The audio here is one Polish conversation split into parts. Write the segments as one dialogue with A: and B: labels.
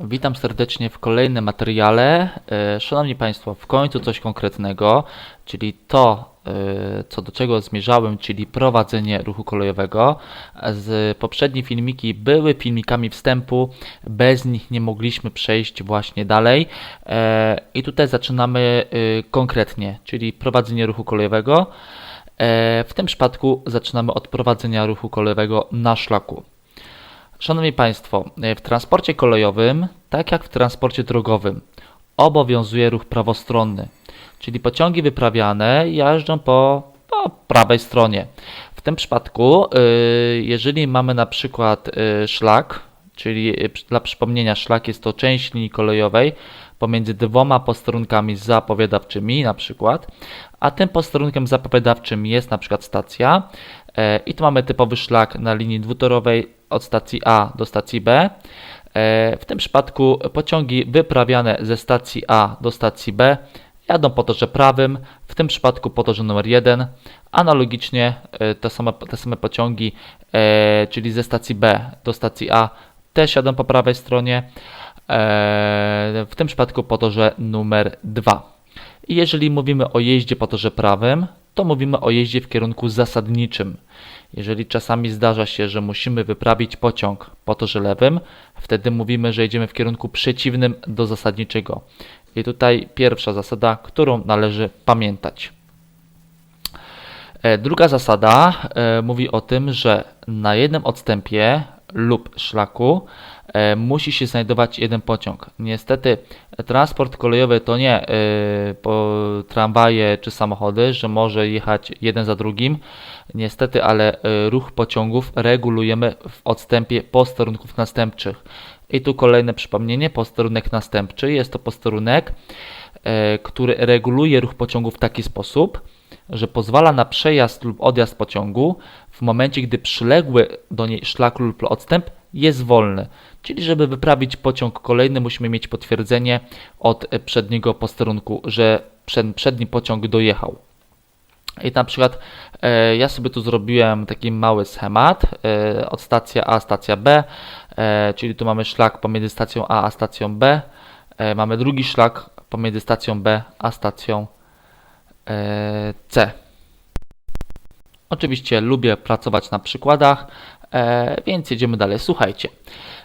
A: Witam serdecznie w kolejnym materiale. E, Szanowni Państwo, w końcu coś konkretnego, czyli to, e, co do czego zmierzałem, czyli prowadzenie ruchu kolejowego. Z poprzednie filmiki były filmikami wstępu, bez nich nie mogliśmy przejść właśnie dalej. E, I tutaj zaczynamy konkretnie, czyli prowadzenie ruchu kolejowego. W tym przypadku zaczynamy od prowadzenia ruchu kolejowego na szlaku. Szanowni Państwo, w transporcie kolejowym, tak jak w transporcie drogowym, obowiązuje ruch prawostronny, czyli pociągi wyprawiane jeżdżą po, po prawej stronie. W tym przypadku, y, jeżeli mamy na przykład y, szlak, czyli dla przypomnienia, szlak jest to część linii kolejowej pomiędzy dwoma posterunkami zapowiadawczymi, na przykład, a tym posterunkiem zapowiadawczym jest na przykład stacja. E, I tu mamy typowy szlak na linii dwutorowej od stacji A do stacji B. E, W tym przypadku pociągi wyprawiane ze stacji A do stacji B jadą po torze prawym, w tym przypadku po torze numer 1. Analogicznie e, te same, te same pociągi, czyli ze stacji B do stacji A, też jadą po prawej stronie, w tym przypadku po torze numer 2. I jeżeli mówimy o jeździe po torze prawym, to mówimy o jeździe w kierunku zasadniczym. Jeżeli czasami zdarza się, że musimy wyprawić pociąg po torze lewym, wtedy mówimy, że jedziemy w kierunku przeciwnym do zasadniczego. I tutaj pierwsza zasada, którą należy pamiętać. E, Druga zasada e, mówi o tym, że na jednym odstępie lub szlaku musi się znajdować jeden pociąg. Niestety e, transport kolejowy to nie e, tramwaje czy samochody, że może jechać jeden za drugim. Niestety, ale e, ruch pociągów regulujemy w odstępie posterunków następczych. I tu kolejne przypomnienie, posterunek następczy jest to posterunek, e, który reguluje ruch pociągu w taki sposób, że pozwala na przejazd lub odjazd pociągu w momencie, gdy przyległy do niej szlak lub odstęp jest wolny. Czyli, żeby wyprawić pociąg kolejny, musimy mieć potwierdzenie od e, przedniego posterunku, że przed, przedni pociąg dojechał. I na przykład e, ja sobie tu zrobiłem taki mały schemat e, od stacja A, stacja B, e, czyli tu mamy szlak pomiędzy stacją A a stacją B, e, mamy drugi szlak pomiędzy stacją B a stacją e, C. Oczywiście lubię pracować na przykładach, e, więc jedziemy dalej. Słuchajcie,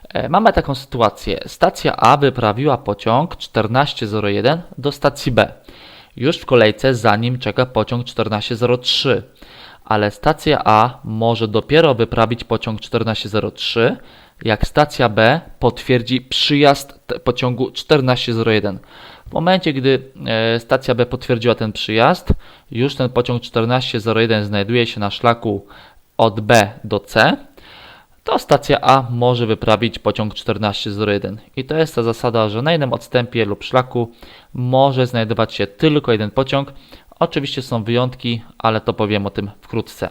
A: e, mamy taką sytuację. Stacja A wyprawiła pociąg 1401 do stacji B. Już w kolejce za nim czeka pociąg 1403, ale stacja A może dopiero wyprawić pociąg 1403, jak stacja B potwierdzi przyjazd pociągu 1401. W momencie, gdy e, stacja B potwierdziła ten przyjazd, już ten pociąg 1401 znajduje się na szlaku od B do C, to stacja A może wyprawić pociąg 1401. I to jest ta zasada, że na jednym odstępie lub szlaku może znajdować się tylko jeden pociąg. Oczywiście są wyjątki, ale to powiem o tym wkrótce.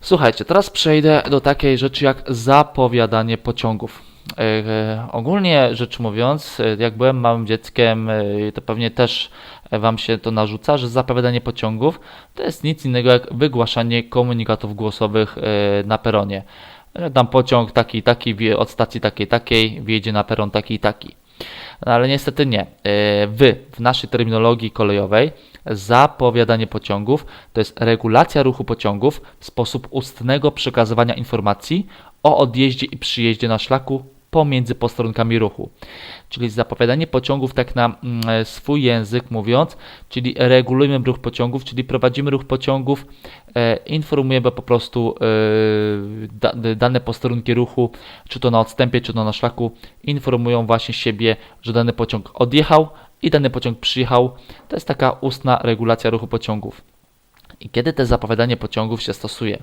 A: Słuchajcie, teraz przejdę do takiej rzeczy jak zapowiadanie pociągów. E, ogólnie rzecz mówiąc, e, jak byłem małym dzieckiem, e, to pewnie też Wam się to narzuca, że zapowiadanie pociągów to jest nic innego jak wygłaszanie komunikatów głosowych na peronie. Tam pociąg taki taki od stacji takiej takiej wjedzie na peron taki i taki. No ale niestety nie. E, Wy w naszej terminologii kolejowej zapowiadanie pociągów to jest regulacja ruchu pociągów sposób ustnego przekazywania informacji o odjeździe i przyjeździe na szlaku pomiędzy posterunkami ruchu. Czyli zapowiadanie pociągów tak na mm, e, swój język mówiąc, czyli regulujemy ruch pociągów, czyli prowadzimy ruch pociągów, e, informujemy po prostu e, da, dane posterunki ruchu, czy to na odstępie, czy to na szlaku, informują właśnie siebie, że dany pociąg odjechał i dany pociąg przyjechał. To jest taka ustna regulacja ruchu pociągów. I kiedy te zapowiadanie pociągów się stosuje?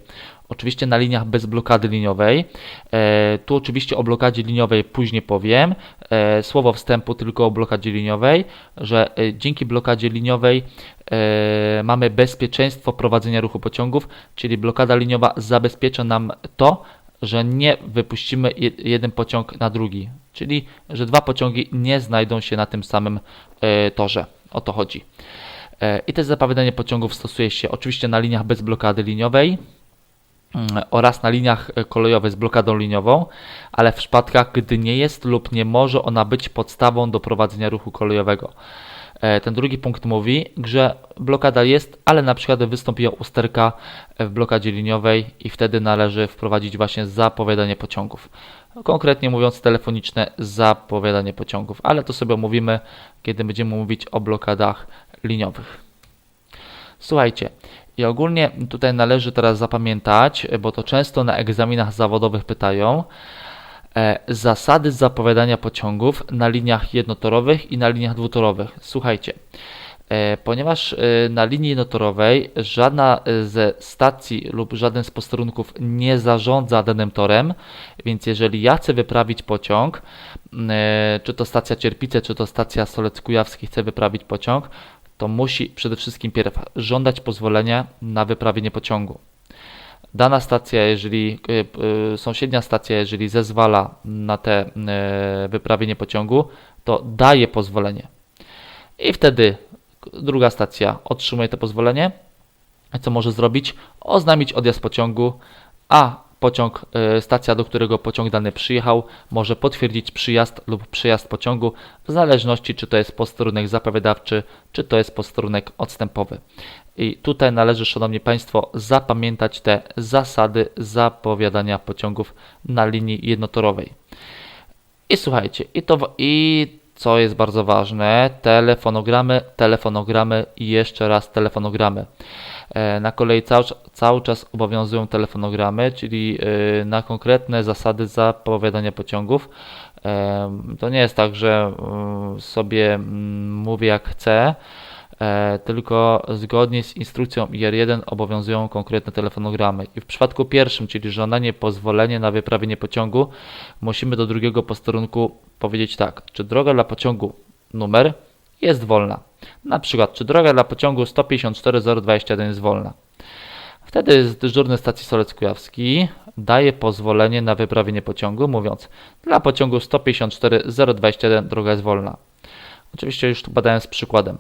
A: Oczywiście na liniach bez blokady liniowej. E, tu oczywiście o blokadzie liniowej później powiem. E, słowo wstępu tylko o blokadzie liniowej, że e, dzięki blokadzie liniowej e, mamy bezpieczeństwo prowadzenia ruchu pociągów, czyli blokada liniowa zabezpiecza nam to, że nie wypuścimy je- jeden pociąg na drugi, czyli że dwa pociągi nie znajdą się na tym samym e, torze. O to chodzi. E, I też zapowiadanie pociągów stosuje się oczywiście na liniach bez blokady liniowej. mm, oraz na liniach e, kolejowych z blokadą liniową, ale w przypadkach, gdy nie jest lub nie może ona być podstawą do prowadzenia ruchu kolejowego. E, Ten drugi punkt mówi, że blokada jest, ale na przykład wystąpiła usterka w blokadzie liniowej i wtedy należy wprowadzić właśnie zapowiadanie pociągów. Konkretnie mówiąc, telefoniczne zapowiadanie pociągów, ale to sobie omówimy, kiedy będziemy mówić o blokadach liniowych. Słuchajcie, i ogólnie tutaj należy teraz zapamiętać, bo to często na egzaminach zawodowych pytają, zasady zapowiadania pociągów na liniach jednotorowych i na liniach dwutorowych. Słuchajcie, e, ponieważ e, na linii jednotorowej żadna e, ze stacji lub żaden z posterunków nie zarządza danym torem, więc jeżeli ja chcę wyprawić pociąg, e, czy to stacja Cierpice, czy to stacja Solec Kujawski chce wyprawić pociąg, to musi przede wszystkim pierw żądać pozwolenia na wyprawienie pociągu. Dana stacja, jeżeli y, y, sąsiednia stacja, jeżeli zezwala na te y, wyprawienie pociągu, to daje pozwolenie. I wtedy druga stacja otrzymuje to pozwolenie. Co może zrobić? Oznamić odjazd pociągu, a pociąg, y, stacja, do którego pociąg dany przyjechał, może potwierdzić przyjazd lub przejazd pociągu, w zależności czy to jest posterunek zapowiadawczy, czy to jest posterunek odstępowy. I tutaj należy, Szanowni Państwo, zapamiętać te zasady zapowiadania pociągów na linii jednotorowej. I słuchajcie, i to i co jest bardzo ważne, telefonogramy, telefonogramy i jeszcze raz telefonogramy. E, Na kolei cały, cały czas obowiązują telefonogramy, czyli e, na konkretne zasady zapowiadania pociągów. E, To nie jest tak, że mm, sobie mm, mówię jak chcę, tylko zgodnie z instrukcją IR1 obowiązują konkretne telefonogramy. I w przypadku pierwszym, czyli żądanie pozwolenia na wyprawienie pociągu, musimy do drugiego posterunku powiedzieć tak, czy droga dla pociągu numer jest wolna. Na przykład, czy droga dla pociągu 154021 jest wolna. Wtedy dyżurny stacji Solec Kujawski daje pozwolenie na wyprawienie pociągu, mówiąc, dla pociągu 154021 droga jest wolna. Oczywiście już tu badając przykładem.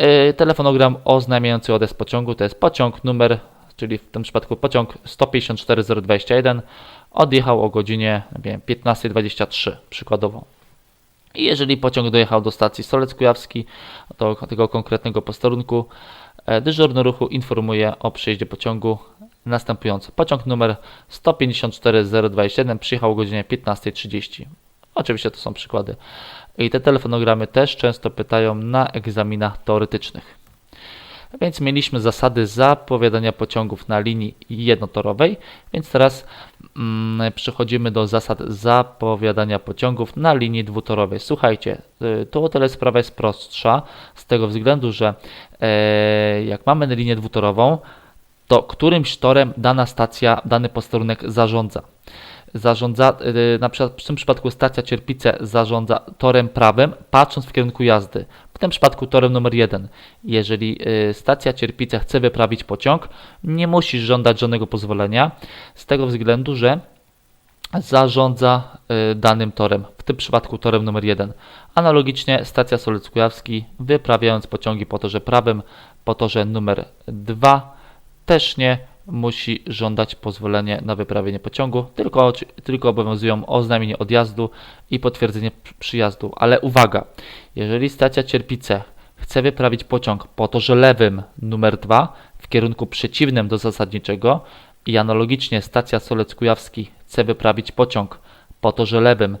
A: Yy, telefonogram oznajmiający odjazd pociągu to jest pociąg numer, czyli w tym przypadku pociąg 154021 odjechał o godzinie nie wiem, 15.23 przykładowo. I jeżeli pociąg dojechał do stacji Solec Kujawski, do tego konkretnego posterunku, e, dyżurny ruchu informuje o przyjeździe pociągu następująco. Pociąg numer 154027 przyjechał o godzinie 15.30. Oczywiście to są przykłady. I te telefonogramy też często pytają na egzaminach teoretycznych. Więc mieliśmy zasady zapowiadania pociągów na linii jednotorowej, więc teraz mm, przechodzimy do zasad zapowiadania pociągów na linii dwutorowej. Słuchajcie, y, tu o tyle sprawa jest prostsza, z tego względu, że e, jak mamy linię dwutorową, to którymś torem dana stacja, dany posterunek zarządza zarządza, y, na przykład w tym przypadku stacja Cierpice zarządza torem prawym, patrząc w kierunku jazdy. W tym przypadku torem numer 1. Jeżeli y, stacja Cierpice chce wyprawić pociąg, nie musi żądać żadnego pozwolenia, z tego względu, że zarządza y, danym torem, w tym przypadku torem numer 1. Analogicznie stacja Solec Kujawski, wyprawiając pociągi po torze prawym, po torze numer 2, też nie musi żądać pozwolenia na wyprawienie pociągu, tylko, tylko obowiązują oznajmienie odjazdu i potwierdzenie przyjazdu. Ale uwaga, jeżeli stacja Cierpice chce wyprawić pociąg po torze lewym numer 2 w kierunku przeciwnym do zasadniczego i analogicznie stacja Solec Kujawski chce wyprawić pociąg po torze lewym e,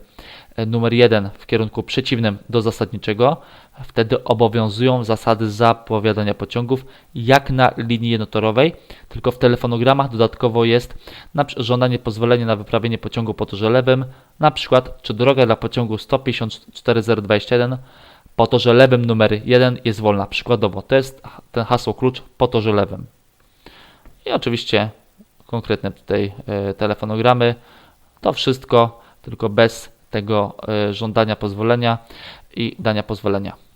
A: numer 1 w kierunku przeciwnym do zasadniczego, wtedy obowiązują zasady zapowiadania pociągów jak na linii jednotorowej, tylko w telefonogramach dodatkowo jest na żądanie pozwolenia na wyprawienie pociągu po torze lewym, na przykład czy droga dla pociągu 154021 po torze lewym numer 1 jest wolna. Przykładowo to jest ten hasło klucz po torze lewym. I oczywiście konkretne tutaj e, telefonogramy. To wszystko, tylko bez tego e, żądania pozwolenia i dania pozwolenia.